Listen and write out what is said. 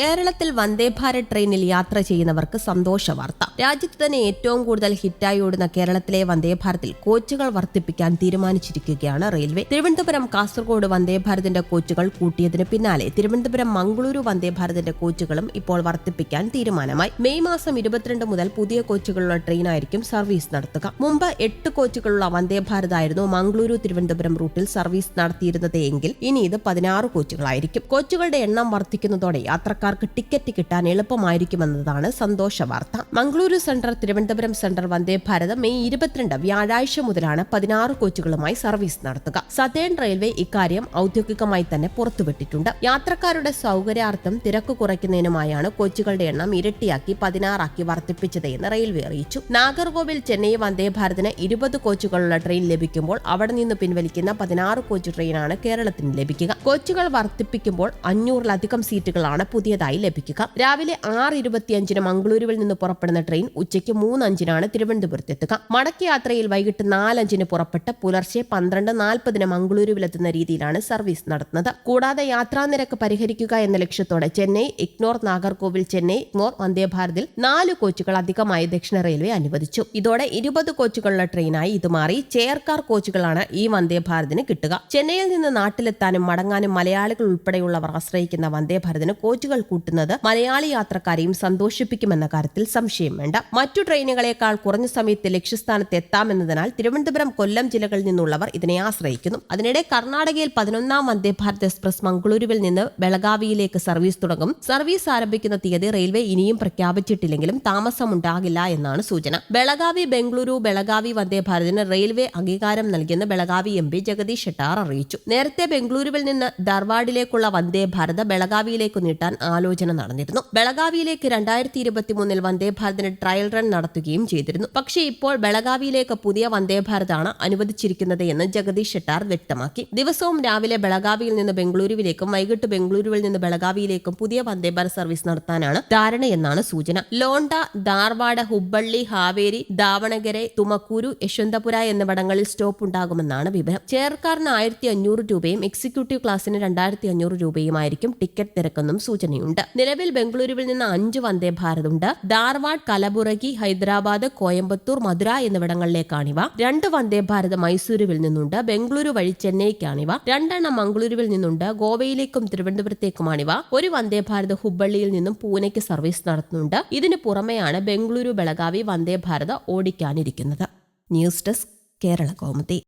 കേരളത്തിൽ വന്ദേ ഭാരത് ട്രെയിനിൽ യാത്ര ചെയ്യുന്നവർക്ക് സന്തോഷ വാർത്ത. രാജ്യത്ത് തന്നെ ഏറ്റവും കൂടുതൽ ഹിറ്റായി ഓടുന്ന കേരളത്തിലെ വന്ദേ ഭാരതിൽ കോച്ചുകൾ വർദ്ധിപ്പിക്കാൻ തീരുമാനിച്ചിരിക്കുകയാണ് റെയിൽവേ. തിരുവനന്തപുരം കാസർഗോഡ് വന്ദേ ഭാരതിന്റെ കോച്ചുകൾ കൂട്ടിയതിന് പിന്നാലെ തിരുവനന്തപുരം മംഗളൂരു വന്ദേ ഭാരതിന്റെ കോച്ചുകളും ഇപ്പോൾ വർദ്ധിപ്പിക്കാൻ തീരുമാനമായി. മെയ് മാസം ഇരുപത്തിരണ്ട് മുതൽ പുതിയ കോച്ചുകളുള്ള ട്രെയിനായിരിക്കും സർവീസ് നടത്തുക. മുമ്പ് എട്ട് കോച്ചുകളുള്ള വന്ദേ ഭാരത് ആയിരുന്നു മംഗളൂരു തിരുവനന്തപുരം റൂട്ടിൽ സർവീസ് നടത്തിയിരുന്നത് എങ്കിൽ ഇനി ഇത് പതിനാറ് കോച്ചുകളായിരിക്കും. കോച്ചുകളുടെ എണ്ണം വർദ്ധിക്കുന്നതോടെ യാത്രക്കാർക്ക് ടിക്കറ്റ് കിട്ടാൻ എളുപ്പമായിരിക്കുമെന്നതാണ് സന്തോഷ വാർത്ത Mangaluru central Thiruvananthapuram central Vande Bharat May ഇരുപത്തിരണ്ട് വ്യാഴാഴ്ച മുതലാണ് പതിനാറ് കോച്ചുകളുമായി സർവീസ് നടത്തുക. സതേൺ റെയിൽവേ ഇക്കാര്യം ഔദ്യോഗികമായി തന്നെ പുറത്തുവിട്ടിട്ടുണ്ട്. യാത്രക്കാരുടെ സൗകര്യാർത്ഥം തിരക്ക് കുറയ്ക്കുന്നതിനുമായാണ് കോച്ചുകളുടെ എണ്ണം ഇരട്ടിയാക്കി പതിനാറാക്കി വർദ്ധിപ്പിച്ചത് എന്ന് റെയിൽവേ അറിയിച്ചു. നാഗർകോവിൽ ചെന്നൈ വന്ദേ ഭാരതിന് ഇരുപത് കോച്ചുകളുള്ള ട്രെയിൻ ലഭിക്കുമ്പോൾ അവിടെ നിന്ന് പിൻവലിക്കുന്ന പതിനാറ് കോച്ച് ട്രെയിനാണ് കേരളത്തിന് ലഭിക്കുക. കോച്ചുകൾ വർദ്ധിപ്പിക്കുമ്പോൾ അഞ്ഞൂറിലധികം സീറ്റുകളാണ് പുതിയതായി ലഭിക്കുക. രാവിലെ ആറ് ഇരുപത്തിയഞ്ചിന് മംഗളൂരുവിൽ നിന്ന് പുറപ്പെടുന്ന ട്രെയിൻ ഉച്ചയ്ക്ക് മൂന്നഞ്ചിനാണ് തിരുവനന്തപുരത്തെത്തുക മടക്ക് യാത്രയിൽ വൈകിട്ട് നാലഞ്ചിന് പുറപ്പെട്ട് പുലർച്ചെ പന്ത്രണ്ട് നാൽപ്പതിന് മംഗളൂരുവിലെത്തുന്ന രീതിയിലാണ് സർവീസ് നടത്തുന്നത്. കൂടാതെ യാത്രാ നിരക്ക് പരിഹരിക്കുക എന്ന ലക്ഷ്യത്തോടെ ചെന്നൈ ഇഗ്നോർ നാഗർകോവിൽ ചെന്നൈ ഇഗ്നോർ വന്ദേ ഭാരതിൽ നാല് കോച്ചുകൾ അധികമായി ദക്ഷിണ റെയിൽവേ അനുവദിച്ചു. ഇതോടെ ഇരുപത് കോച്ചുകളുള്ള ട്രെയിനായി ഇത് മാറി ചെയർകാർ കോച്ചുകളാണ് ഈ വന്ദേ ഭാരതിന് കിട്ടുക. ചെന്നൈയിൽ നിന്ന് നാട്ടിലെത്താനും മടങ്ങാനും മലയാളികൾ ഉൾപ്പെടെയുള്ളവർ ആശ്രയിക്കുന്ന വന്ദേ ഭാരതിന് കോച്ചുകൾ കൂട്ടുന്നത് മലയാളി യാത്രക്കാരെയും സന്തോഷിപ്പിക്കുമെന്ന കാര്യത്തിൽ സംശയം വേണ്ട. മറ്റു ട്രെയിനുകളെക്കാൾ കുറഞ്ഞ സമയത്ത് ലക്ഷ്യസ്ഥാനത്ത് എത്താമെന്നതിനാൽ തിരുവനന്തപുരം കൊല്ലം ജില്ലകളിൽ നിന്നുള്ളവർ ഇതിനെ ആശ്രയിക്കുന്നു. അതിനിടെ കർണാടകയിൽ പതിനൊന്നാം വന്ദേ ഭാരത് എക്സ്പ്രസ് മംഗളൂരുവിൽ നിന്ന് ബെളഗാവിയിലേക്ക് സർവീസ് തുടങ്ങും. സർവീസ് ആരംഭിക്കുന്ന തീയതി റെയിൽവേ ഇനിയും പ്രഖ്യാപിച്ചിട്ടില്ലെങ്കിലും താമസമുണ്ടാകില്ല എന്നാണ് സൂചന. ബെളഗാവി ബംഗളൂരു ബെളഗാവി വന്ദേ ഭാരതിന് റെയിൽവേ അംഗീകാരം നൽകിയെന്ന് ബെളഗാവി എം പി ജഗദീഷ് ഷെട്ടാർ അറിയിച്ചു. നേരത്തെ ബംഗളൂരുവിൽ നിന്ന് ധാർവാഡിലേക്കുള്ള വന്ദേ ഭാരത് ബെളഗാവിയിലേക്ക് നീട്ടാൻ ആലോചന നടന്നിരുന്നു. ബെളഗാവിയിലേക്ക് രണ്ടായിരത്തി ഇരുപത്തിമൂന്നിൽ വന്ദേ ഭാരതിന് ട്രയൽ റൺ നടത്തുകയും ചെയ്തിരുന്നു. പക്ഷേ ഇപ്പോൾ ബെളഗാവിയിലേക്ക് പുതിയ വന്ദേ ഭാരതാണ് അനുവദിച്ചിരിക്കുന്നത് എന്ന് ജഗദീഷ് ഷെട്ടാർ വ്യക്തമാക്കി. ദിവസവും രാവിലെ ബെളഗാവിയിൽ നിന്ന് ബംഗളൂരുവിലേക്കും വൈകിട്ട് ബംഗളൂരുവിൽ നിന്ന് ബെളഗാവിയിലേക്കും പുതിയ വന്ദേ ഭാരത് സർവീസ് നടത്താനാണ് ധാരണയെന്നാണ് സൂചന. ലോണ്ട ധാർവാഡ് ഹുബ്ബള്ളി ഹാവേരി ദാവണഗരെ തുമക്കൂരു യശ്വന്തപുര എന്നിവിടങ്ങളിൽ സ്റ്റോപ്പ് ഉണ്ടാകുമെന്നാണ് വിവരം. ചെയർക്കാരന് ആയിരത്തി അഞ്ഞൂറ് രൂപയും എക്സിക്യൂട്ടീവ് ക്ലാസിന് രണ്ടായിരത്തി അഞ്ഞൂറ് രൂപയുമായിരിക്കും ടിക്കറ്റ് നിരക്കെന്നും സൂചനയുണ്ട്. നിലവിൽ ബംഗളൂരുവിൽ നിന്ന് അഞ്ച് വന്ദേ ഭാരത് ഉണ്ട്. ധാർവാഡ് കലബുറഗി ഹൈദരാബാദ് കോയമ്പത്തൂർ മധുര എന്നിവിടങ്ങളിലേക്കാണിവ. രണ്ട് വന്ദേ ഭാരത് മൈസൂരുവിൽ നിന്നുണ്ട്. ബംഗളൂരു വഴി ചെന്നൈക്കാണിവ. രണ്ടെണ്ണം മംഗളൂരുവിൽ നിന്നുണ്ട്. ഗോവയിലേക്കും തിരുവനന്തപുരത്തേക്കുമാണിവ. ഒരു വന്ദേ ഭാരത് ഹുബ്ബള്ളിയിൽ നിന്നും പൂനെക്ക് സർവീസ് നടത്തുന്നുണ്ട്. ഇതിനു പുറമെയാണ് Bengaluru Belagavi Vande Bharat ഓടിക്കാനിരിക്കുന്നത്. News desk Kerala Kaumudi.